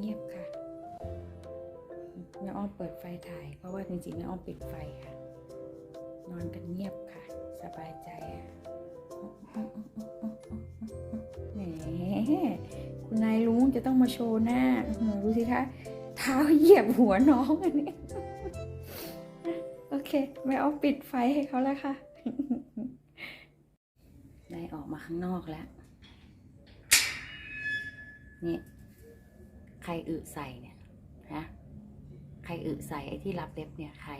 เงียบค่ะแม่อ้อมเปิดไฟถ่าย เพราะว่าจริงๆแม่อ้อมปิดไฟค่ะ นอนกันเงียบค่ะ สบายใจอะแหมคุณนายลุงจะต้องมาโชว์หน้าดูสิคะเท้าเหยียบหัวน้องอันนี้ โอเคแม่อ้อมปิดไฟให้เขาแล้วค่ะนายออกมาข้างนอกแล้วนี่ ใครอึใส่เนี่ยฮะใครอึใส่ไอ้ที่รับเล็บเนี่ยใคร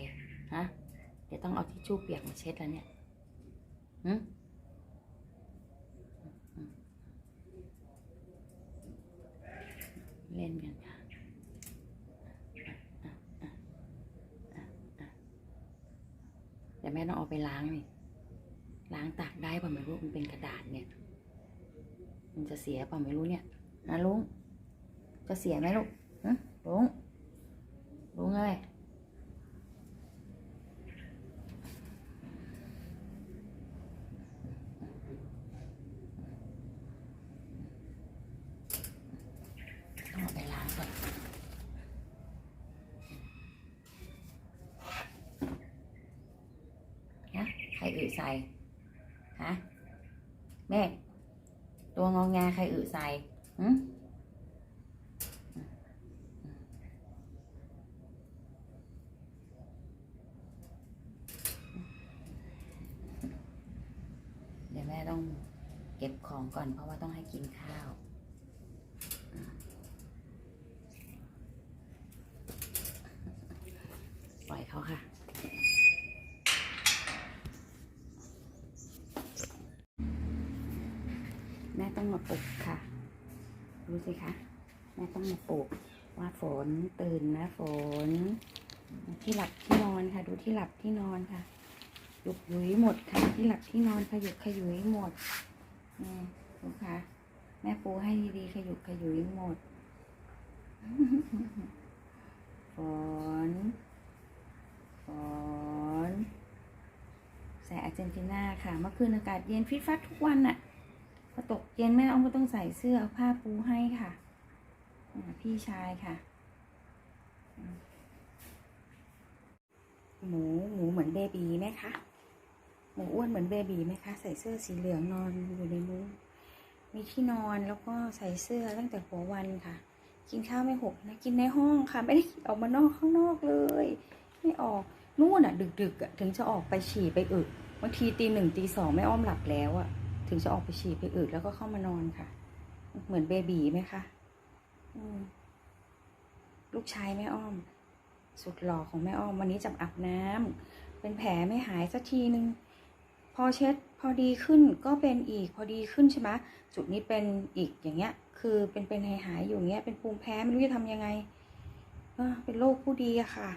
ฮะเดี๋ยวต้องเอาทิชชู่เปียกมาเช็ดแล้วเนี่ยหืมเล่นกันค่ะอะอะอะอะเดี๋ยวแม่ต้องเอาไปล้างนี่ ล้างตากได้ป่ะไม่รู้มันเป็นกระดาษเนี่ย มันจะเสียป่ะไม่รู้เนี่ยนะลุง จะเสียไหมลูกลุงลุงเอ้ยไปล้างก่อนฮะใครอึใส่ฮะแม่ตัวงองแงใครอึใส่หืม เดี๋ยวแม่ ต้องเก็บของก่อนเพราะว่าต้องให้กินข้าวปล่อยเขาค่ะ แม่ต้องมาปลุกค่ะดูสิคะ แม่ต้องมาปลุกว่าฝนตื่นนะฝน ที่หลับที่นอนค่ะ ดูที่หลับที่นอนค่ะ ยุกหยุยหมดค่ะ ที่หลับที่นอนขยุกขยุยหมดนี่ดูค่ะแม่ปูให้ดีๆขยุกขยุยหมดฝนฝนใส่อาร์เจนตินาค่ะเมื่อคืนอากาศเย็นฟิตฟัดทุกวันน่ะพอตกเย็นแม่อ้อมก็ต้องใส่เสื้อเอาผ้าปูให้ค่ะพี่ชายค่ะ หมูหมูเหมือนเบบีไหมคะ หมูอ้วนเหมือนเบบีไหมคะ ใส่เสื้อสีเหลืองนอนอยู่ในมุ้งมีที่นอนแล้วก็ใส่เสื้อตั้งแต่หัววันค่ะ กินข้าวไม่หกนะ กินในห้องค่ะ ไม่ได้ออกมานอกข้างนอกเลย ไม่ออกนู่นอะ ดึกๆอะถึงจะออกไปฉี่ไปอึบางทีตีหนึ่งตีสองแม่อ้อมหลับแล้วอะ ถึงจะออกไปฉี่ไปอึแล้วก็เข้ามานอนค่ะ เหมือนเบบีไหมคะอืลูกชายแม่อ้อม สุดหล่อของแม่อ้อมวันนี้จับอาบน้ำเป็นแผลไม่หายสักทีนึง พอเช็ดพอดีขึ้นก็เป็นอีกพอดีขึ้นใช่ไหมจุดนี้เป็นอีกอย่างเงี้ย คือเป็นเป็นหายหายอยู่เงี้ยเป็นภูมิแพ้ไม่รู้จะทำยังไงเป็นโรคผู้ดีอะค่ะ